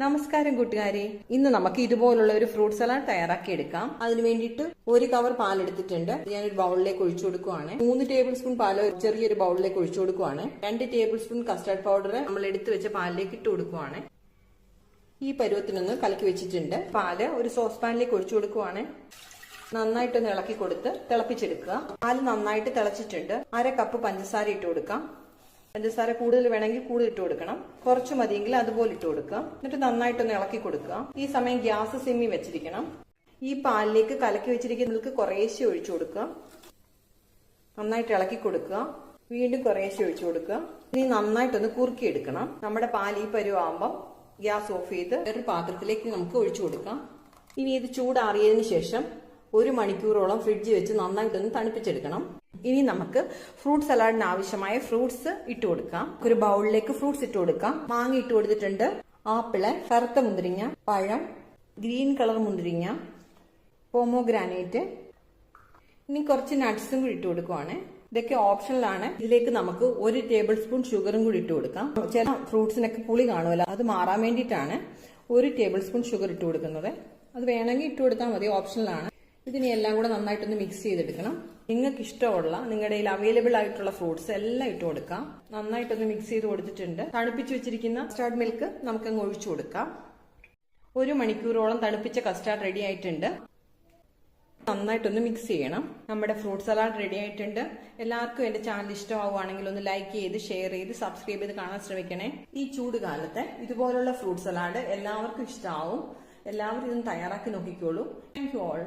നമസ്കാരം കൂട്ടുകാരെ. ഇന്ന് നമുക്ക് ഇതുപോലുള്ള ഒരു ഫ്രൂട്ട് സലാഡ് തയ്യാറാക്കി എടുക്കാം. അതിന് വേണ്ടിയിട്ട് ഒരു കവർ പാൽ എടുത്തിട്ടുണ്ട് ഞാൻ ഒരു ബൗളിലേക്ക് ഒഴിച്ചു കൊടുക്കുവാണ്. മൂന്ന് ടേബിൾ സ്പൂൺ പാൽ ചെറിയൊരു ബൗളിലേക്ക് ഒഴിച്ചു കൊടുക്കുവാണ്. രണ്ട് ടേബിൾ സ്പൂൺ കസ്റ്റാർഡ് പൗഡർ നമ്മൾ എടുത്തു വെച്ച പാലിലേക്ക് ഇട്ട് കൊടുക്കുവാണ്. ഈ പരുവത്തിനൊന്ന് കലക്കി വെച്ചിട്ടുണ്ട്. പാൽ ഒരു സോസ് പാനിലേക്ക് ഒഴിച്ചു കൊടുക്കുവാണ്. നന്നായിട്ടൊന്ന് ഇളക്കി കൊടുത്ത് തിളപ്പിച്ചെടുക്കുക. പാൽ നന്നായിട്ട് തിളച്ചിട്ടുണ്ട്. അര കപ്പ് പഞ്ചസാര ഇട്ട് കൊടുക്കാം. പഞ്ചസാര കൂടുതൽ വേണമെങ്കിൽ കൂടുതൽ ഇട്ട് കൊടുക്കണം. കുറച്ച് മതിയെങ്കിൽ അതുപോലെ ഇട്ട് കൊടുക്കുക. എന്നിട്ട് നന്നായിട്ടൊന്ന് ഇളക്കി കൊടുക്കുക. ഈ സമയം ഗ്യാസ് സിമ്മി വെച്ചിരിക്കണം. ഈ പാലിലേക്ക് കലക്കി വെച്ചിരിക്കുന്നവർക്ക് കുറേശ്ശെ ഒഴിച്ചു കൊടുക്കുക. നന്നായിട്ട് ഇളക്കി കൊടുക്കുക. വീണ്ടും കുറേശ്ശെ ഒഴിച്ചു കൊടുക്കുക. ഇനി നന്നായിട്ടൊന്ന് കുറുക്കി എടുക്കണം നമ്മുടെ പാൽ ഈ പരുവാകുമ്പം ഗ്യാസ് ഓഫ് ചെയ്ത് ഒരു പാത്രത്തിലേക്ക് നമുക്ക് ഒഴിച്ചു കൊടുക്കാം. ഇനി ഇത് ചൂടാറിയതിന് ശേഷം ഒരു മണിക്കൂറോളം ഫ്രിഡ്ജ് വെച്ച് നന്നായിട്ടൊന്ന് തണുപ്പിച്ചെടുക്കണം. ഇനി നമുക്ക് ഫ്രൂട്ട് സലാഡിന് ആവശ്യമായ ഫ്രൂട്ട്സ് ഇട്ട് കൊടുക്കാം. ഒരു ബൗളിലേക്ക് ഫ്രൂട്ട്സ് ഇട്ട് കൊടുക്കാം. മാങ്ങ ഇട്ട് കൊടുത്തിട്ടുണ്ട്. ആപ്പിൾ കറുത്ത മുന്തിരിങ്ങ പഴം ഗ്രീൻ കളർ മുന്തിരിങ്ങ പോമോഗ്രാനൈറ്റ് ഇനി കുറച്ച് നട്ട്സും കൂടി ഇട്ട് കൊടുക്കുവാണ്. ഇതൊക്കെ ഓപ്ഷനിലാണ് ഇതിലേക്ക് നമുക്ക് ഒരു ടേബിൾ സ്പൂൺ ഷുഗറും കൂടി ഇട്ട് കൊടുക്കാം. ചില ഫ്രൂട്ട്സിനൊക്കെ പുളി കാണുമല്ലോ അത് മാറാൻ വേണ്ടിയിട്ടാണ് ഒരു ടേബിൾ സ്പൂൺ ഷുഗർ ഇട്ട് കൊടുക്കുന്നത്. അത് വേണമെങ്കിൽ ഇട്ട് കൊടുത്താൽ മതി ഓപ്ഷനിലാണ് ഇതിനെ എല്ലാം കൂടെ നന്നായിട്ടൊന്ന് മിക്സ് ചെയ്തെടുക്കണം. നിങ്ങൾക്ക് ഇഷ്ടമുള്ള നിങ്ങളുടെ കയ്യിൽ അവൈലബിൾ ആയിട്ടുള്ള ഫ്രൂട്ട്സ് എല്ലാം ഇട്ട് കൊടുക്കാം. നന്നായിട്ടൊന്ന് മിക്സ് ചെയ്ത് കൊടുത്തിട്ടുണ്ട്. തണുപ്പിച്ച് വെച്ചിരിക്കുന്ന കസ്റ്റാർഡ് മിൽക്ക് നമുക്ക് അങ്ങ് ഒഴിച്ചു കൊടുക്കാം. ഒരു മണിക്കൂറോളം തണുപ്പിച്ച കസ്റ്റാർഡ് റെഡി ആയിട്ടുണ്ട്. നന്നായിട്ടൊന്ന് മിക്സ് ചെയ്യണം. നമ്മുടെ ഫ്രൂട്ട് സലാഡ് റെഡി ആയിട്ടുണ്ട്. എല്ലാവർക്കും എന്റെ ചാനൽ ഇഷ്ടമാവുകയാണെങ്കിൽ ഒന്ന് ലൈക്ക് ചെയ്ത് ഷെയർ ചെയ്ത് സബ്സ്ക്രൈബ് ചെയ്ത് കാണാൻ ശ്രമിക്കണേ. ഈ ചൂട് കാലത്തെ ഇതുപോലുള്ള ഫ്രൂട്ട് സലാഡ് എല്ലാവർക്കും ഇഷ്ടമാവും എല്ലാവരും ഇതൊന്ന് തയ്യാറാക്കി നോക്കിക്കോളൂ. Thank you all